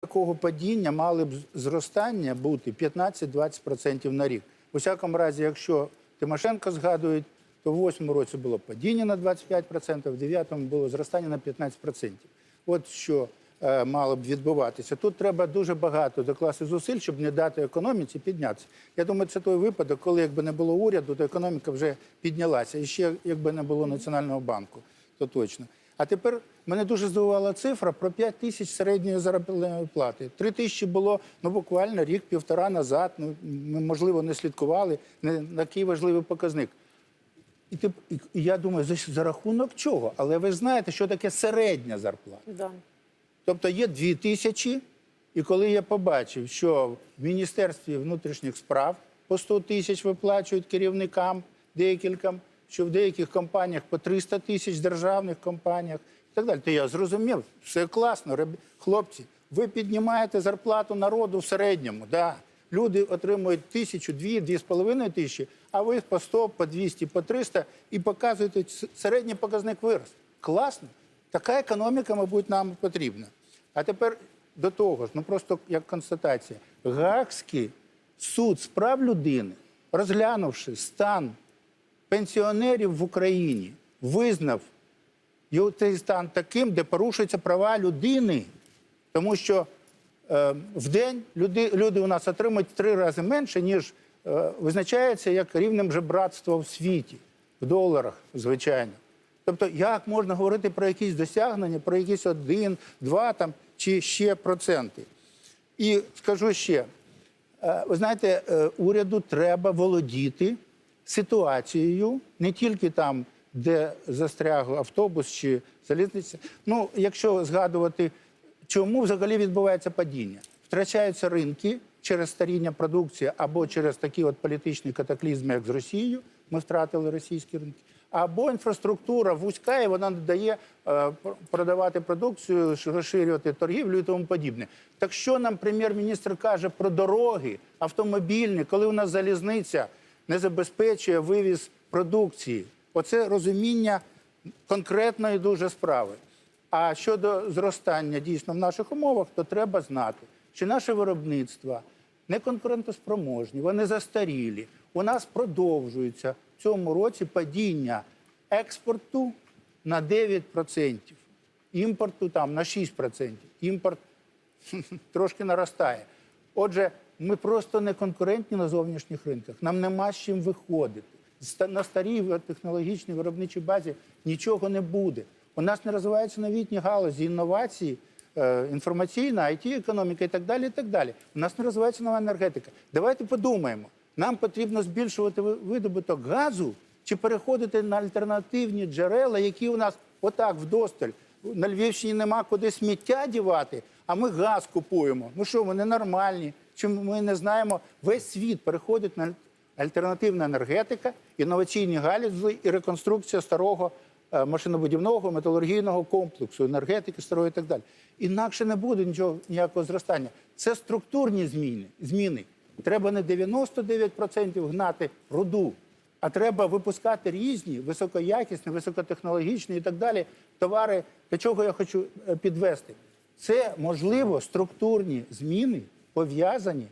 такого падіння мали б зростання бути 15-20% на рік. У всякому разі, якщо Тимошенко згадують, то в 8 році було падіння на 25%, в 9 було зростання на 15%. От що е, мало б відбуватися. Тут треба дуже багато докласти зусиль, щоб не дати економіці піднятися. Я думаю, це той випадок, коли якби не було уряду, то економіка вже піднялася. І ще якби не було Національного банку, то точно. А тепер мене дуже здивувала цифра про 5 тисяч середньої заробітної плати. 3 тисячі було ну буквально рік-півтора назад. Ну ми можливо не слідкували не на такий важливий показник. І тип, і, я думаю, за, за рахунок чого? Але ви ж знаєте, що таке середня зарплата. Да. Тобто є дві тисячі, і коли я побачив, що в Міністерстві внутрішніх справ по 100 тисяч виплачують керівникам декільком, що в деяких компаніях по 300 тисяч державних компаніях і так далі, то я зрозумів, все класно, хлопці, ви піднімаєте зарплату народу в середньому. Да. Люди отримують тисячу, дві, дві з половиною тисячі, а ви по 100, по 200, по 300 і показуєте середній показник вирос. Класно. Така економіка, мабуть, нам потрібна. А тепер до того ж, ну просто як констатація, Гаагський суд з прав людини, розглянувши стан пенсіонерів в Україні, визнав цей стан таким, де порушуються права людини. Тому що е, в день люди, люди у нас отримують три рази менше, ніж е, визначається як рівнем жебратства в світі, в доларах, звичайно. Тобто, як можна говорити про якісь досягнення, про якісь один, два там чи ще проценти? І скажу ще: е, ви знаєте, е, уряду треба володіти ситуацією, не тільки там, де застряг автобус чи залізниця. Ну, якщо згадувати, чому взагалі відбувається падіння? Втрачаються ринки через старіння продукції або через такі от політичні катаклізми, як з Росією. Ми втратили російські ринки. Або інфраструктура вузька, і вона не дає е, продавати продукцію, розширювати торгівлю і тому подібне. Так що нам прем'єр-міністр каже про дороги, автомобільні, коли у нас залізниця не забезпечує вивіз продукції? Оце розуміння конкретної дуже справи. А щодо зростання дійсно в наших умовах, то треба знати, що наше виробництво не конкурентоспроможні, вони застарілі. У нас продовжується в цьому році падіння експорту на 9%, імпорту там на 6%. Імпорт трошки наростає. Отже, ми просто не конкурентні на зовнішніх ринках. Нам нема з чим виходити. На старій технологічній виробничій базі нічого не буде. У нас не розвиваються новітні галузі, інновації, е, інформаційна, it економіка і так далі. і так далі. У нас не розвивається нова енергетика. Давайте подумаємо. Нам потрібно збільшувати видобуток газу чи переходити на альтернативні джерела, які у нас отак вдосталь. На Львівщині нема куди сміття дівати, а ми газ купуємо. Ну що, ми ненормальні? Чи ми не знаємо? Весь світ переходить на альтернативна енергетика, інноваційні галузі і реконструкція старого е, машинобудівного металургійного комплексу, енергетики старої і так далі. Інакше не буде нічого ніякого зростання. Це структурні зміни. зміни. Треба не 99% гнати руду, а треба випускати різні високоякісні, високотехнологічні і так далі товари. До чого я хочу е, підвести? Це можливо структурні зміни пов'язані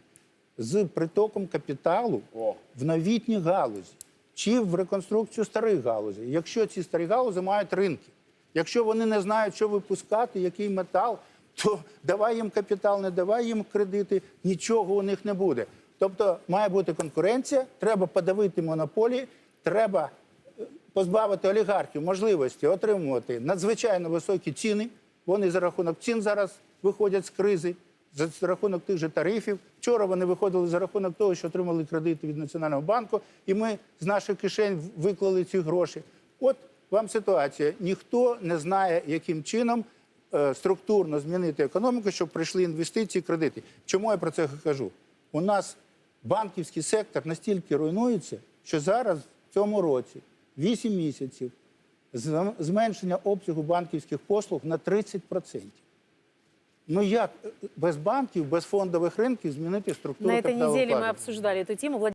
з притоком капіталу О. в новітні галузі чи в реконструкцію старих галузей. Якщо ці старі галузі мають ринки, якщо вони не знають, що випускати, який метал, то давай їм капітал, не давай їм кредити, нічого у них не буде. Тобто має бути конкуренція, треба подавити монополії, треба е, позбавити олігархів можливості отримувати надзвичайно високі ціни. Вони за рахунок цін зараз виходять з кризи, за рахунок тих же тарифів. Вчора вони виходили за рахунок того, що отримали кредити від Національного банку, і ми з наших кишень виклали ці гроші. От вам ситуація. Ніхто не знає, яким чином е, структурно змінити економіку, щоб прийшли інвестиції, кредити. Чому я про це кажу? У нас банківський сектор настільки руйнується, що зараз в цьому році 8 місяців зменшення обсягу банківських послуг на 30%. Ну як е, без банків, без фондових ринків змінити структуру На этой капіталовкладень? неделе мы обсуждали эту тему.